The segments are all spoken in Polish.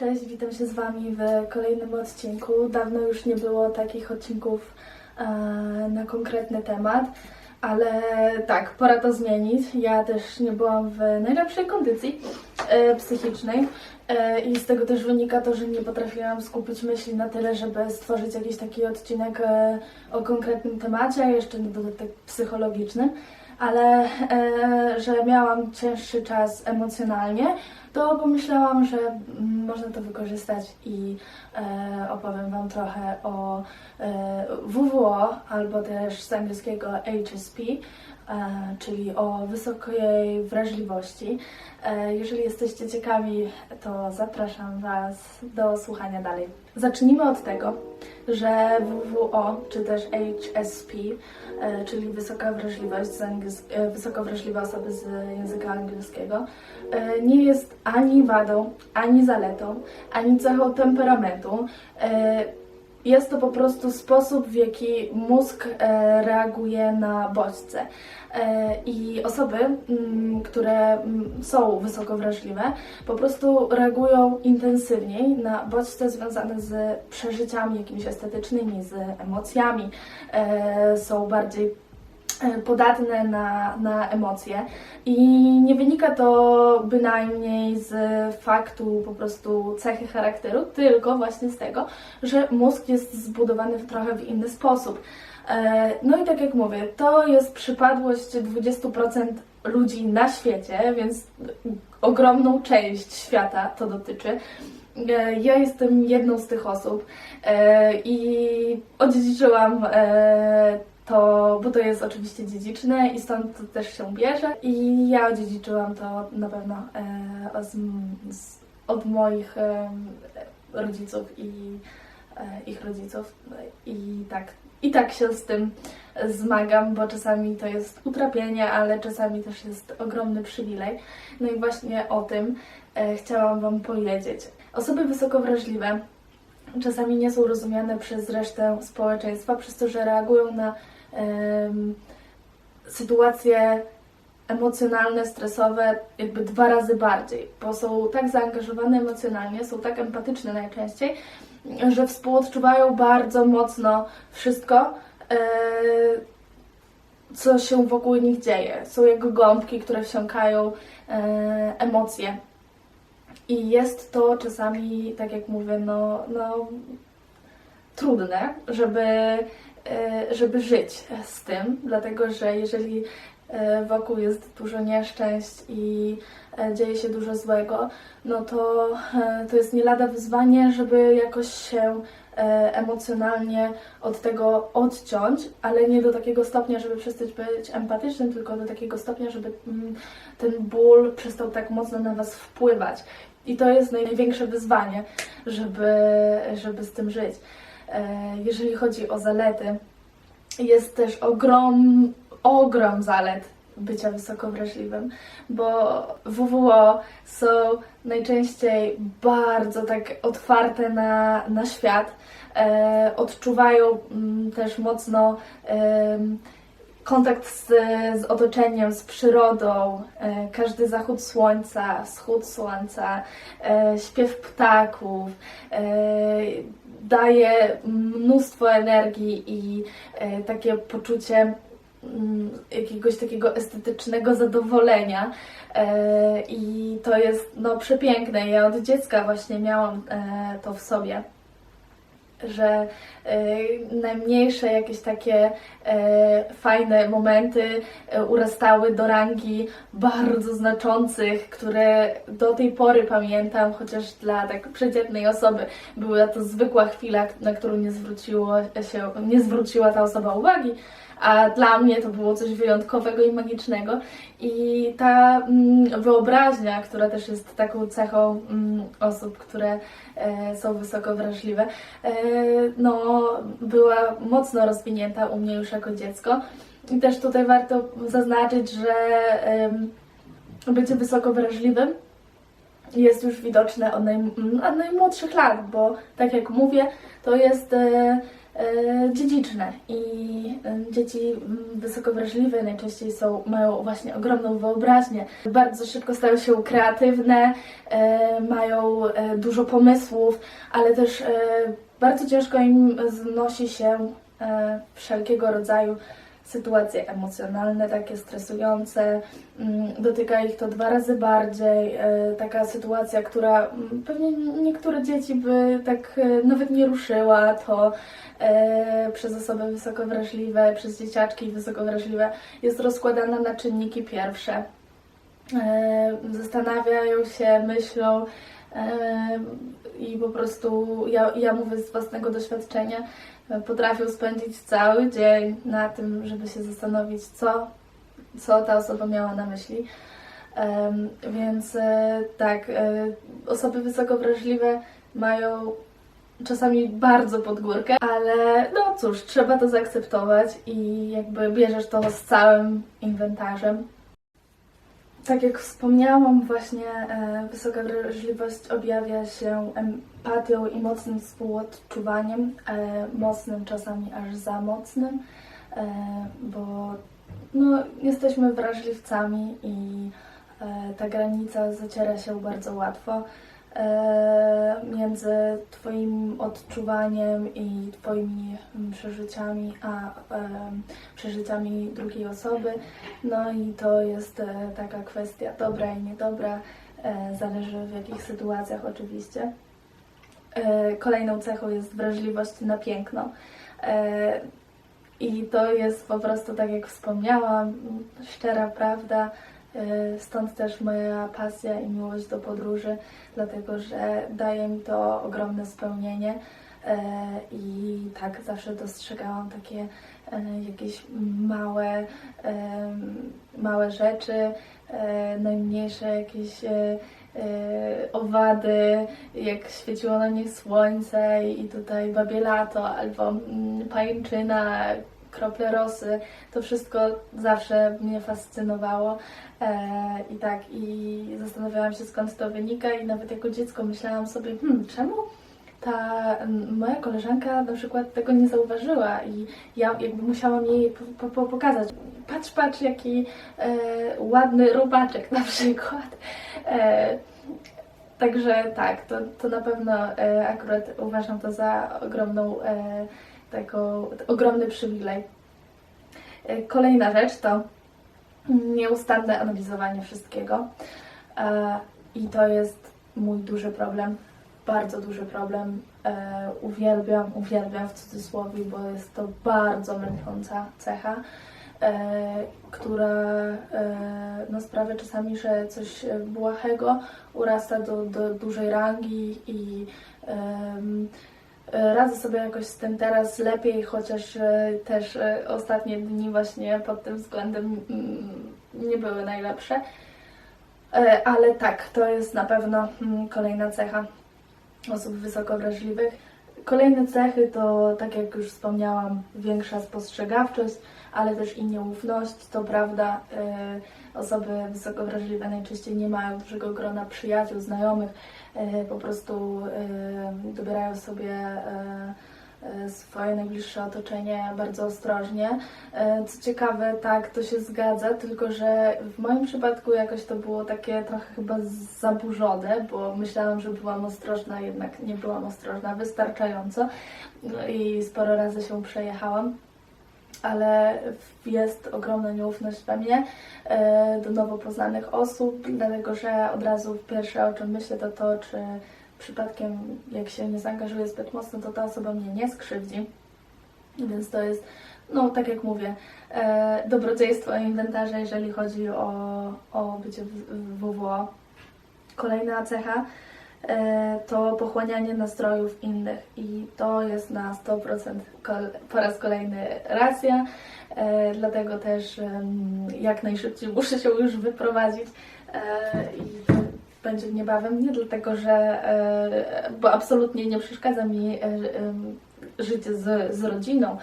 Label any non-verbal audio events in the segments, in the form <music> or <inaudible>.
Cześć, witam się z Wami w kolejnym odcinku. Dawno już nie było takich odcinków e, na konkretny temat, ale tak, pora to zmienić. Ja też nie byłam w najlepszej kondycji e, psychicznej e, i z tego też wynika to, że nie potrafiłam skupić myśli na tyle, żeby stworzyć jakiś taki odcinek e, o konkretnym temacie, a jeszcze na dodatek psychologiczny. Ale e, że miałam cięższy czas emocjonalnie, to pomyślałam, że mm, można to wykorzystać i e, opowiem Wam trochę o e, WWO albo też z angielskiego HSP, e, czyli o wysokiej wrażliwości. E, jeżeli jesteście ciekawi, to zapraszam Was do słuchania dalej. Zacznijmy od tego, że WWO czy też HSP, e, czyli wysoka wrażliwość, z e, wysoko wrażliwe osoby z języka angielskiego, e, nie jest ani wadą, ani zaletą, ani cechą temperamentu. E, Jest to po prostu sposób, w jaki mózg e, reaguje na bodźce. E, I osoby, mm, które mm, są wysoko wrażliwe, po prostu reagują intensywniej na bodźce związane z przeżyciami jakimiś estetycznymi, z emocjami, są bardziej podatne na, na emocje i nie wynika to bynajmniej z faktu po prostu cechy charakteru, tylko właśnie z tego, że mózg jest zbudowany w trochę w inny sposób. E, No i tak jak mówię, to jest przypadłość 20% ludzi na świecie, więc ogromną część świata to dotyczy. E, Ja jestem jedną z tych osób e, i odziedziczyłam e, to, bo to jest oczywiście dziedziczne i stąd to też się bierze. I ja odziedziczyłam to na pewno e, z, z, od moich e, rodziców i e, ich rodziców. I tak, I tak się z tym zmagam, bo czasami to jest utrapienie, ale czasami też jest ogromny przywilej. No i właśnie o tym e, chciałam Wam powiedzieć. Osoby wysoko wrażliwe czasami nie są rozumiane przez resztę społeczeństwa, przez to, że reagują na sytuacje emocjonalne, stresowe jakby dwa razy bardziej, bo są tak zaangażowane emocjonalnie, są tak empatyczne najczęściej, że współodczuwają bardzo mocno wszystko, e, co się wokół nich dzieje. Są jak gąbki, które wsiąkają e, emocje. I jest to czasami, tak jak mówię, no, no trudne, żeby, żeby żyć z tym, dlatego że jeżeli e, wokół jest dużo nieszczęść i e, dzieje się dużo złego, no to e, to jest nie lada wyzwanie, żeby jakoś się e, emocjonalnie od tego odciąć, ale nie do takiego stopnia, żeby przestać być empatycznym, tylko do takiego stopnia, żeby mm, ten ból przestał tak mocno na Was wpływać. I to jest największe wyzwanie, żeby, żeby z tym żyć. E, Jeżeli chodzi o zalety, jest też ogrom, ogrom zalet bycia wysoko wrażliwym, bo WWO są najczęściej bardzo tak otwarte na, na świat, e, odczuwają mm, też mocno em, kontakt z, z otoczeniem, z przyrodą, e, każdy zachód słońca, wschód słońca, e, śpiew ptaków, e, daje mnóstwo energii i e, takie poczucie mm, jakiegoś takiego estetycznego zadowolenia. E, I to jest no, przepiękne. Ja od dziecka właśnie miałam e, to w sobie że e, najmniejsze jakieś takie e, fajne momenty e, urastały do rangi bardzo znaczących, które do tej pory pamiętam, chociaż dla tak przeciętnej osoby była to zwykła chwila, na którą nie, zwróciło się, nie zwróciła ta osoba uwagi. A dla mnie to było coś wyjątkowego i magicznego. I ta mm, wyobraźnia, która też jest taką cechą mm, osób, które e, są wysoko wrażliwe, e, no, była mocno rozwinięta u mnie już jako dziecko. I też tutaj warto zaznaczyć, że bycie wysoko wrażliwym jest już widoczne od, od najmłodszych lat, bo tak jak mówię, to jest e, dziedziczne i e, dzieci wysoko wrażliwe najczęściej są, mają właśnie ogromną wyobraźnię, bardzo szybko stają się kreatywne, e, mają e, dużo pomysłów, ale też e, bardzo ciężko im znosi się e, wszelkiego rodzaju sytuacje emocjonalne, takie stresujące. Mm, Dotyka ich to dwa razy bardziej. E, Taka sytuacja, która mm, pewnie niektóre dzieci by tak e, nawet nie ruszyła, to e, przez osoby wysoko wrażliwe, przez dzieciaczki wysoko wrażliwe jest rozkładana na czynniki pierwsze. Zastanawiają się, myślą i po prostu ja, ja mówię z własnego doświadczenia, e, potrafią spędzić cały dzień na tym, żeby się zastanowić, co, co ta osoba miała na myśli. Więc e, tak, e, osoby wysoko wrażliwe mają czasami bardzo pod górkę, ale no cóż, trzeba to zaakceptować i jakby bierzesz to z całym inwentarzem. Tak jak wspomniałam, właśnie e, wysoka wrażliwość objawia się empatią i mocnym współodczuwaniem, e, mocnym czasami aż za mocnym, e, bo no, jesteśmy wrażliwcami i ta granica zaciera się bardzo łatwo między Twoim odczuwaniem i Twoimi mm, przeżyciami, a przeżyciami drugiej osoby. No i to jest e, taka kwestia dobra i niedobra, e, zależy w jakich sytuacjach oczywiście. E, Kolejną cechą jest wrażliwość na piękno. E, I to jest po prostu, tak jak wspomniałam, szczera prawda. E, Stąd też moja pasja i miłość do podróży, dlatego że daje mi to ogromne spełnienie. E, I tak zawsze dostrzegałam takie e, jakieś małe, małe rzeczy, najmniejsze jakieś owady, jak świeciło na nich słońce i tutaj babie lato albo mm, pajęczyna, krople rosy. To wszystko zawsze mnie fascynowało. E, I tak, i zastanawiałam się skąd to wynika i nawet jako dziecko myślałam sobie, hmm, czemu ta moja koleżanka na przykład tego nie zauważyła i ja jakby musiałam jej po, po, pokazać. Patrz, patrz, jaki e, ładny robaczek na przykład. E, także tak, to, to na pewno e, akurat uważam to za ogromną, e, taką, ogromny przywilej. E, Kolejna rzecz to nieustanne analizowanie wszystkiego. E, I to jest mój duży problem, bardzo duży problem. E, Uwielbiam, uwielbiam w cudzysłowie, bo jest to bardzo męcząca cecha, która no, sprawia czasami, że coś błahego urasta do, do dużej rangi i Radzę sobie jakoś z tym teraz lepiej, chociaż e, też e, ostatnie dni właśnie pod tym względem mm, nie były najlepsze. E, Ale tak, to jest na pewno mm, kolejna cecha osób wysoko wrażliwych. Kolejne cechy to, tak jak już wspomniałam, większa spostrzegawczość, ale też i nieufność. To prawda, e, osoby wysoko wrażliwe najczęściej nie mają dużego grona przyjaciół, znajomych, e, po prostu e, dobierają sobie swoje najbliższe otoczenie bardzo ostrożnie. Co ciekawe, tak, to się zgadza, tylko że w moim przypadku jakoś to było takie trochę chyba zaburzone, bo myślałam, że byłam ostrożna, jednak nie byłam ostrożna wystarczająco no i sporo razy się przejechałam. Ale jest ogromna nieufność we mnie e, do nowo poznanych osób, dlatego że od razu pierwsze o czym myślę to to, czy przypadkiem jak się nie zaangażuję zbyt mocno, to ta osoba mnie nie skrzywdzi. Więc to jest, no tak jak mówię, e, dobrodziejstwo inwentarza, jeżeli chodzi o, o bycie w, WWO. Kolejna cecha to pochłanianie nastrojów innych i to jest na 100% kol, po raz kolejny racja, e, dlatego też jak najszybciej muszę się już wyprowadzić e, i będzie niebawem, nie dlatego, że e, bo absolutnie nie przeszkadza mi e, życie z, z rodziną,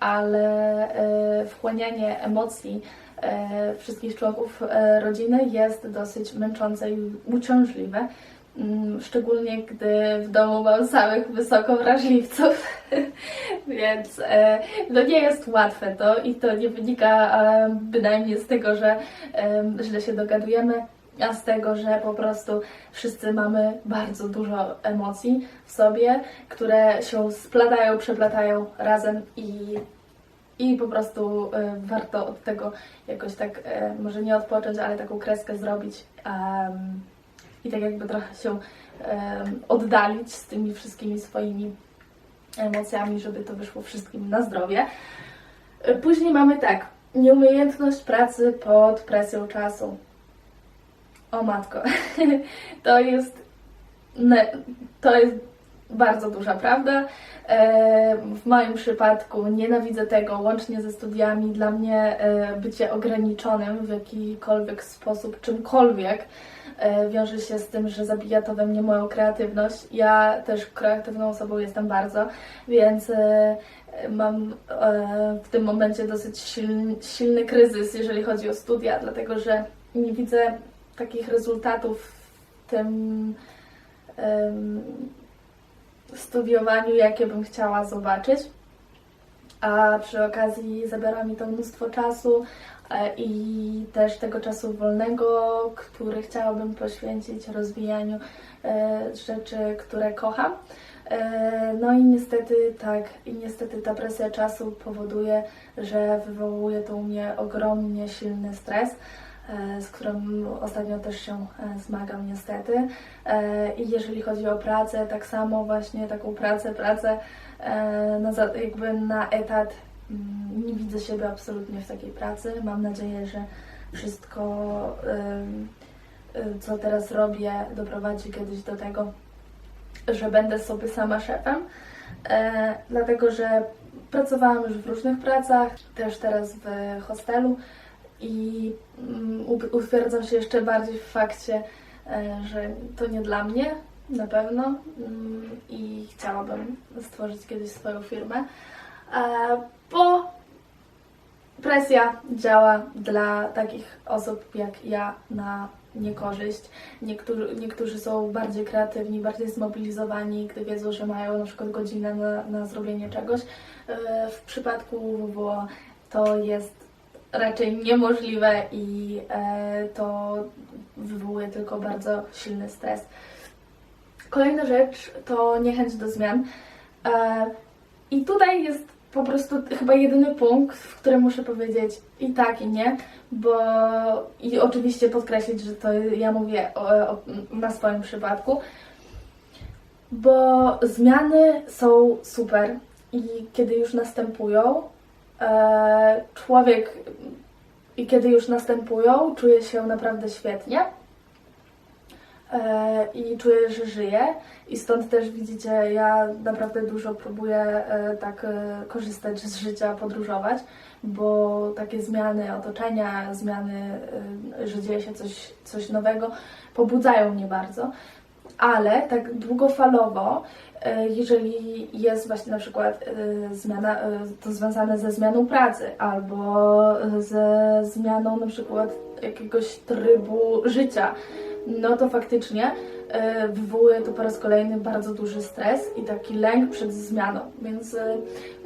ale e, wchłanianie emocji e, wszystkich członków e, rodziny jest dosyć męczące i uciążliwe. Mm, Szczególnie gdy w domu mam samych wysoko wrażliwców, <laughs> więc e, no nie jest łatwe to i to nie wynika e, bynajmniej z tego, że e, źle się dogadujemy, a z tego, że po prostu wszyscy mamy bardzo dużo emocji w sobie, które się splatają, przeplatają razem i, i po prostu warto od tego jakoś tak, może nie odpocząć, ale taką kreskę zrobić em, i tak jakby trochę się oddalić z tymi wszystkimi swoimi emocjami, żeby to wyszło wszystkim na zdrowie. Później mamy tak, nieumiejętność pracy pod presją czasu. O matko, <laughs> to jest, to jest bardzo duża prawda. W moim przypadku nienawidzę tego, łącznie ze studiami. Dla mnie e, bycie ograniczonym w jakikolwiek sposób, czymkolwiek, wiąże się z tym, że zabija to we mnie moją kreatywność. Ja też kreatywną osobą jestem bardzo, więc e, mam e, w tym momencie dosyć silny, silny kryzys, jeżeli chodzi o studia, dlatego że nie widzę takich rezultatów w tym studiowaniu, jakie bym chciała zobaczyć. A przy okazji zabiera mi to mnóstwo czasu e, i też tego czasu wolnego, który chciałabym poświęcić rozwijaniu e, rzeczy, które kocham. E, No i niestety tak, i niestety ta presja czasu powoduje, że wywołuje to u mnie ogromnie silny stres, e, z którym ostatnio też się e, zmagam niestety. E, I jeżeli chodzi o pracę, tak samo właśnie taką pracę, pracę e, jakby na etat. Mm, Nie widzę siebie absolutnie w takiej pracy. Mam nadzieję, że wszystko, co teraz robię, doprowadzi kiedyś do tego, że będę sobie sama szefem. E, dlatego, że pracowałam już w różnych pracach, też teraz w hostelu i mm, utwierdzam się jeszcze bardziej w fakcie, e, że to nie dla mnie na pewno mm, i chciałabym stworzyć kiedyś swoją firmę, bo presja działa dla takich osób jak ja na niekorzyść. Niektórzy, niektórzy są bardziej kreatywni, bardziej zmobilizowani, gdy wiedzą, że mają na przykład godzinę na, na zrobienie czegoś. E, W przypadku WWO to jest raczej niemożliwe i e, to wywołuje tylko bardzo silny stres. Kolejna rzecz to niechęć do zmian. E, I tutaj jest po prostu chyba jedyny punkt, w którym muszę powiedzieć i tak, i nie, bo i oczywiście podkreślić, że to ja mówię o, o, na swoim przypadku, bo zmiany są super i kiedy już następują, e, człowiek i kiedy już następują, czuje się naprawdę świetnie i czuję, że żyję. I stąd też widzicie, ja naprawdę dużo próbuję e, tak e, korzystać z życia, podróżować, bo takie zmiany otoczenia, zmiany, e, że dzieje się coś, coś nowego, pobudzają mnie bardzo. Ale tak długofalowo, e, jeżeli jest właśnie na przykład e, zmiana, e, to związane ze zmianą pracy albo ze zmianą na przykład jakiegoś trybu życia, no to faktycznie e, wywołuje to po raz kolejny bardzo duży stres i taki lęk przed zmianą. Więc e,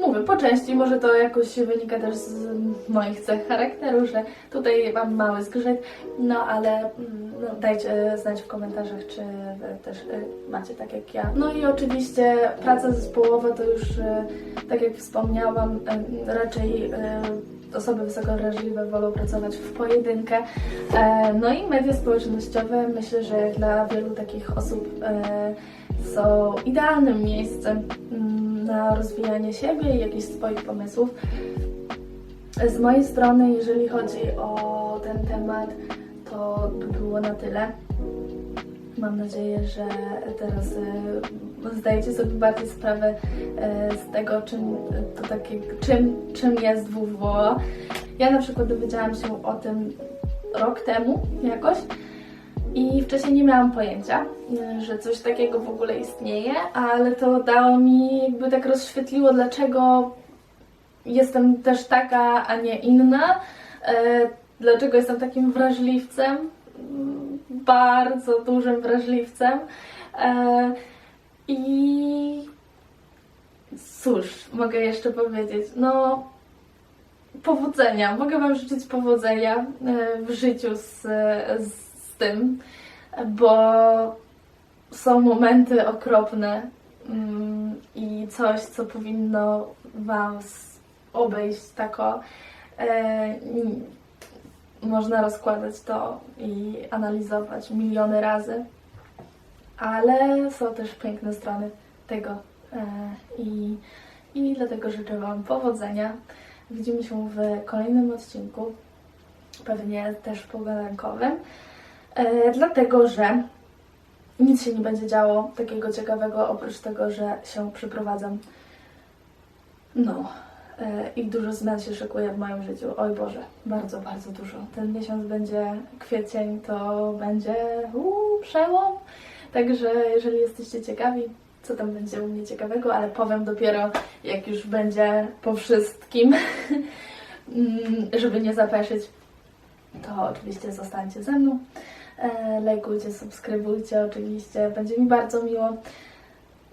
mówię, po części może to jakoś wynika też z moich cech charakteru, że tutaj mam mały zgrzyt, no ale mm, no, dajcie znać w komentarzach, czy też e, macie tak jak ja. No i oczywiście praca zespołowa to już, e, tak jak wspomniałam, e, raczej e, osoby wysoko wrażliwe wolą pracować w pojedynkę. E, No i media społecznościowe myślę, że dla wielu takich osób e, są idealnym miejscem mm, na rozwijanie siebie i jakichś swoich pomysłów. Z mojej strony, jeżeli chodzi o ten temat, to by było na tyle. Mam nadzieję, że teraz e, zdajecie sobie bardziej sprawę e, z tego, czym to takie, czym, czym jest WWO. Ja na przykład dowiedziałam się o tym rok temu jakoś i wcześniej nie miałam pojęcia, y, że coś takiego w ogóle istnieje, ale to dało mi, jakby tak rozświetliło, dlaczego jestem też taka, a nie inna, e, dlaczego jestem takim wrażliwcem. Bardzo dużym wrażliwcem. I cóż, mogę jeszcze powiedzieć? No, powodzenia. Mogę Wam życzyć powodzenia e, w życiu z, z, tym, bo są momenty okropne mm, i coś, co powinno Was obejść tako. E, można rozkładać to i analizować miliony razy, ale są też piękne strony tego e, i, i dlatego życzę Wam powodzenia. Widzimy się w kolejnym odcinku, pewnie też pogadankowym, e, dlatego że nic się nie będzie działo takiego ciekawego, oprócz tego, że się przyprowadzam. No, e, i dużo zmian się szykuje w moim życiu. Oj Boże, bardzo, bardzo dużo. Ten miesiąc będzie kwiecień, to będzie uu, przełom. Także jeżeli jesteście ciekawi, co tam będzie u mnie ciekawego, ale powiem dopiero jak już będzie po wszystkim, <laughs> Mm, żeby nie zapeszyć, to oczywiście zostańcie ze mną. E, Lajkujcie, subskrybujcie oczywiście, będzie mi bardzo miło.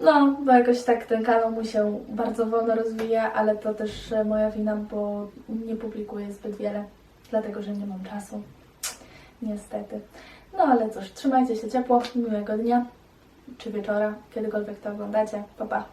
No, bo jakoś tak ten kanał mu się bardzo wolno rozwija, ale to też e, moja wina, bo nie publikuję zbyt wiele, dlatego że nie mam czasu. Niestety. No ale cóż, trzymajcie się ciepło, miłego dnia czy wieczora, kiedykolwiek to oglądacie. Pa, pa.